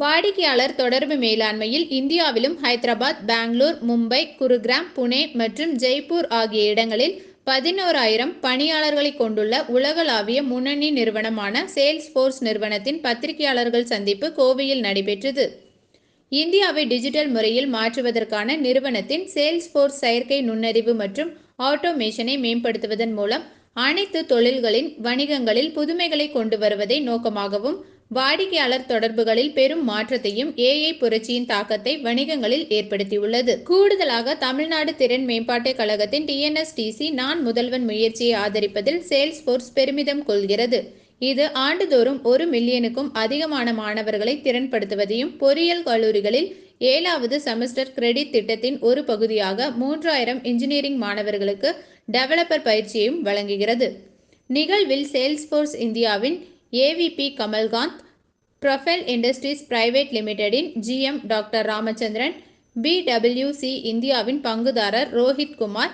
வாடிக்கையாளர் தொடர்பு மேலாண்மையில் இந்தியாவிலும் ஹைதராபாத் பெங்களூர் மும்பை குருகிராம் புனே மற்றும் ஜெய்ப்பூர் ஆகிய இடங்களில் பதினோராயிரம் பணியாளர்களை கொண்டுள்ள உலகளாவிய முன்னணி நிறுவனமான சேல்ஸ் ஃபோர்ஸ் நிறுவனத்தின் பத்திரிகையாளர்கள் சந்திப்பு கோவையில் நடைபெற்றது. இந்தியாவை டிஜிட்டல் முறையில் மாற்றுவதற்கான நிறுவனத்தின் சேல்ஸ் ஃபோர்ஸ் செயற்கை நுண்ணறிவு மற்றும் ஆட்டோமேஷனை மேம்படுத்துவதன் மூலம் அனைத்து தொழில்களின் வணிகங்களில் புதுமைகளை கொண்டு வருவதை நோக்கமாகவும் வாடிக்கையாளர் தொடர்புகளில் பெரும் மாற்றத்தையும் ஏஐ புரட்சியின் தாக்கத்தை வணிகங்களில் ஏற்படுத்தியுள்ளது. கூடுதலாக தமிழ்நாடு திறன் மேம்பாட்டுக் கழகத்தின் டிஎன்எஸ்டிசி நான் முதல்வன் முயற்சியை ஆதரிப்பதில் சேல்ஸ் ஃபோர்ஸ் பெருமிதம் கொள்கிறது. இது ஆண்டுதோறும் ஒரு மில்லியனுக்கும் அதிகமான மாணவர்களை திறன்படுத்துவதையும் பொறியியல் கல்லூரிகளில் ஏழாவது செமஸ்டர் கிரெடிட் திட்டத்தின் ஒரு பகுதியாக மூன்றாயிரம் இன்ஜினியரிங் மாணவர்களுக்கு டெவலப்பர் பயிற்சியையும் வழங்குகிறது. நிகழ்வில் சேல்ஸ்போர்ஸ் இந்தியாவின் AVP Kamalkanth Profile Industries private லிமிடெடின் GM doctor Ramachandran பிடபிள்யூசி இந்தியாவின் பங்குதாரர் ரோஹித் குமார்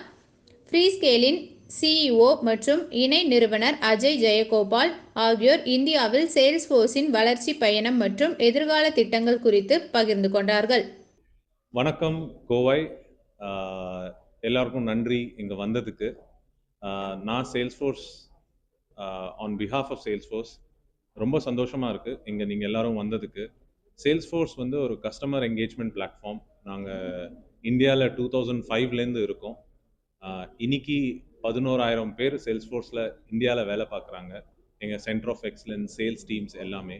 ஃப்ரீஸ்கேலின் சிஇஓ மற்றும் இணை நிறுவனர் அஜய் ஜெயகோபால் ஆகியோர் இந்தியாவில் சேல்ஸ்போர்ஸின் வளர்ச்சி பயணம் மற்றும் எதிர்கால திட்டங்கள் குறித்து பகிர்ந்து கொண்டார்கள். வணக்கம் கோவை. எல்லாருக்கும் நன்றி இங்கே வந்ததுக்கு. நான் நான் Salesforce on behalf of Salesforce. ரொம்ப சந்தோஷமாக இருக்குது இங்கே நீங்கள் எல்லோரும் வந்ததுக்கு. சேல்ஸ்ஃபோர்ஸ் வந்து ஒரு கஸ்டமர் என்கேஜ்மெண்ட் பிளாட்ஃபார்ம் நாங்கள் இந்தியாவில் டூ தௌசண்ட் ஃபைவ்லேருந்து இருக்கோம். இன்னைக்கு பதினோராயிரம் பேர் சேல்ஸ் ஃபோர்ஸில் இந்தியாவில் வேலை பார்க்குறாங்க. எங்கள் centre of excellence sales teams எல்லாமே.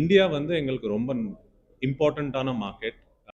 இந்தியா வந்து எங்களுக்கு ரொம்ப இம்பார்ட்டண்ட்டான மார்க்கெட்